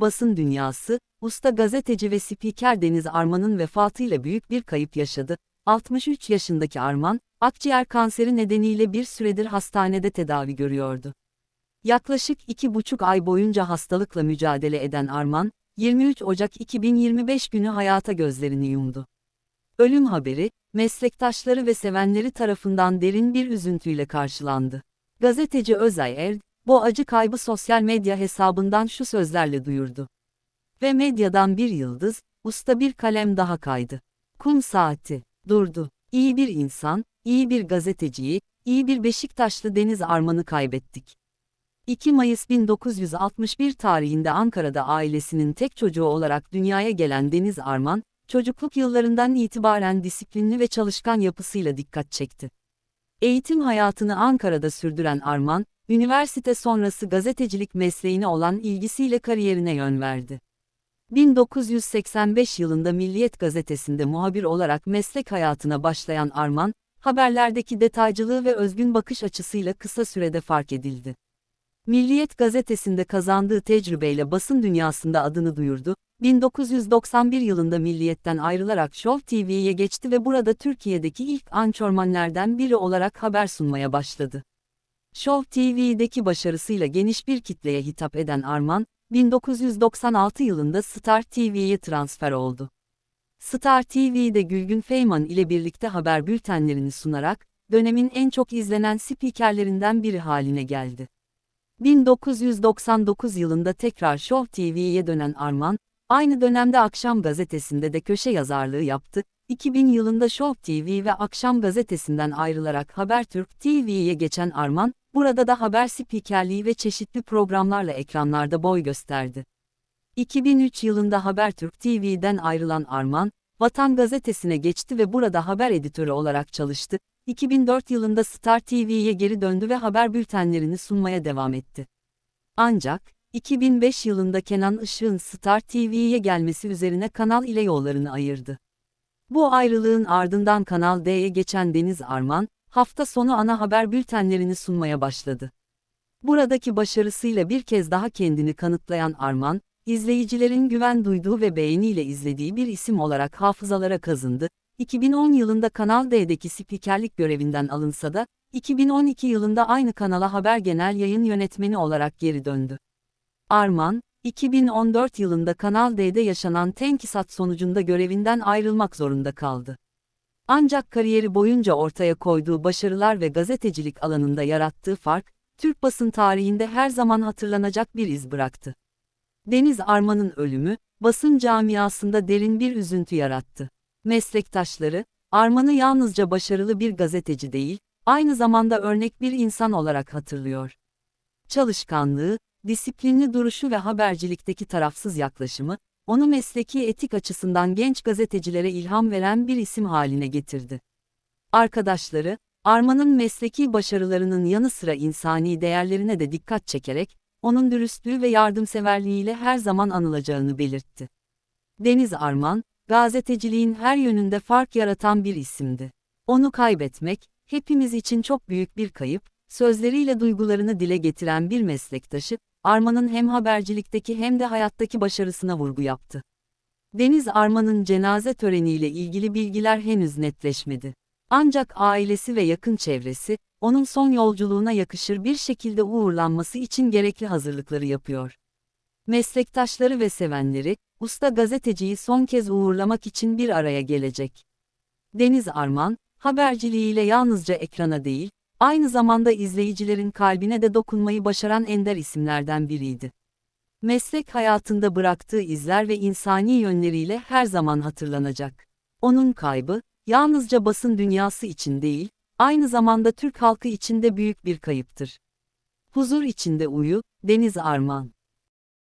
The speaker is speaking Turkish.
basın dünyası, usta gazeteci ve spiker Deniz Arman'ın vefatıyla büyük bir kayıp yaşadı. 63 yaşındaki Arman, akciğer kanseri nedeniyle bir süredir hastanede tedavi görüyordu. Yaklaşık iki buçuk ay boyunca hastalıkla mücadele eden Arman, 23 Ocak 2025 günü hayata gözlerini yumdu. Ölüm haberi, meslektaşları ve sevenleri tarafından derin bir üzüntüyle karşılandı. Gazeteci Özay Erd, bu acı kaybı sosyal medya hesabından şu sözlerle duyurdu. Ve medyadan bir yıldız, usta bir kalem daha kaydı. Kum saati, durdu. İyi bir insan, iyi bir gazeteciyi, iyi bir Beşiktaşlı Deniz Arman'ı kaybettik. 2 Mayıs 1961 tarihinde Ankara'da ailesinin tek çocuğu olarak dünyaya gelen Deniz Arman, çocukluk yıllarından itibaren disiplinli ve çalışkan yapısıyla dikkat çekti. Eğitim hayatını Ankara'da sürdüren Arman, üniversite sonrası gazetecilik mesleğine olan ilgisiyle kariyerine yön verdi. 1985 yılında Milliyet gazetesinde muhabir olarak meslek hayatına başlayan Arman, haberlerdeki detaycılığı ve özgün bakış açısıyla kısa sürede fark edildi. Milliyet gazetesinde kazandığı tecrübeyle basın dünyasında adını duyurdu, 1991 yılında Milliyet'ten ayrılarak Show TV'ye geçti ve burada Türkiye'deki ilk ançormanlerden biri olarak haber sunmaya başladı. Show TV'deki başarısıyla geniş bir kitleye hitap eden Arman, 1996 yılında Star TV'ye transfer oldu. Star TV'de Gülgün Feyman ile birlikte haber bültenlerini sunarak, dönemin en çok izlenen spikerlerinden biri haline geldi. 1999 yılında tekrar Show TV'ye dönen Arman, aynı dönemde Akşam Gazetesi'nde de köşe yazarlığı yaptı. 2000 yılında Show TV ve Akşam Gazetesi'nden ayrılarak Habertürk TV'ye geçen Arman, burada da haber spikerliği ve çeşitli programlarla ekranlarda boy gösterdi. 2003 yılında Habertürk TV'den ayrılan Arman, Vatan Gazetesi'ne geçti ve burada haber editörü olarak çalıştı. 2004 yılında Star TV'ye geri döndü ve haber bültenlerini sunmaya devam etti. Ancak, 2005 yılında Kenan Işık'ın Star TV'ye gelmesi üzerine kanal ile yollarını ayırdı. Bu ayrılığın ardından Kanal D'ye geçen Deniz Arman, hafta sonu ana haber bültenlerini sunmaya başladı. Buradaki başarısıyla bir kez daha kendini kanıtlayan Arman, izleyicilerin güven duyduğu ve beğeniyle izlediği bir isim olarak hafızalara kazındı. 2010 yılında Kanal D'deki spikerlik görevinden alınsa da, 2012 yılında aynı kanala haber genel yayın yönetmeni olarak geri döndü. Arman, 2014 yılında Kanal D'de yaşanan tenkisat sonucunda görevinden ayrılmak zorunda kaldı. Ancak kariyeri boyunca ortaya koyduğu başarılar ve gazetecilik alanında yarattığı fark, Türk basın tarihinde her zaman hatırlanacak bir iz bıraktı. Deniz Arman'ın ölümü, basın camiasında derin bir üzüntü yarattı. Meslektaşları, Arman'ı yalnızca başarılı bir gazeteci değil, aynı zamanda örnek bir insan olarak hatırlıyor. Çalışkanlığı, disiplinli duruşu ve habercilikteki tarafsız yaklaşımı, onu mesleki etik açısından genç gazetecilere ilham veren bir isim haline getirdi. Arkadaşları, Arman'ın mesleki başarılarının yanı sıra insani değerlerine de dikkat çekerek, onun dürüstlüğü ve yardımseverliğiyle her zaman anılacağını belirtti. Deniz Arman, gazeteciliğin her yönünde fark yaratan bir isimdi. Onu kaybetmek, hepimiz için çok büyük bir kayıp, sözleriyle duygularını dile getiren bir meslektaşı, Arman'ın hem habercilikteki hem de hayattaki başarısına vurgu yaptı. Deniz Arman'ın cenaze töreniyle ilgili bilgiler henüz netleşmedi. Ancak ailesi ve yakın çevresi, onun son yolculuğuna yakışır bir şekilde uğurlanması için gerekli hazırlıkları yapıyor. Meslektaşları ve sevenleri, usta gazeteciyi son kez uğurlamak için bir araya gelecek. Deniz Arman, haberciliğiyle yalnızca ekrana değil, aynı zamanda izleyicilerin kalbine de dokunmayı başaran ender isimlerden biriydi. Meslek hayatında bıraktığı izler ve insani yönleriyle her zaman hatırlanacak. Onun kaybı, yalnızca basın dünyası için değil, aynı zamanda Türk halkı için de büyük bir kayıptır. Huzur içinde uyu, Deniz Arman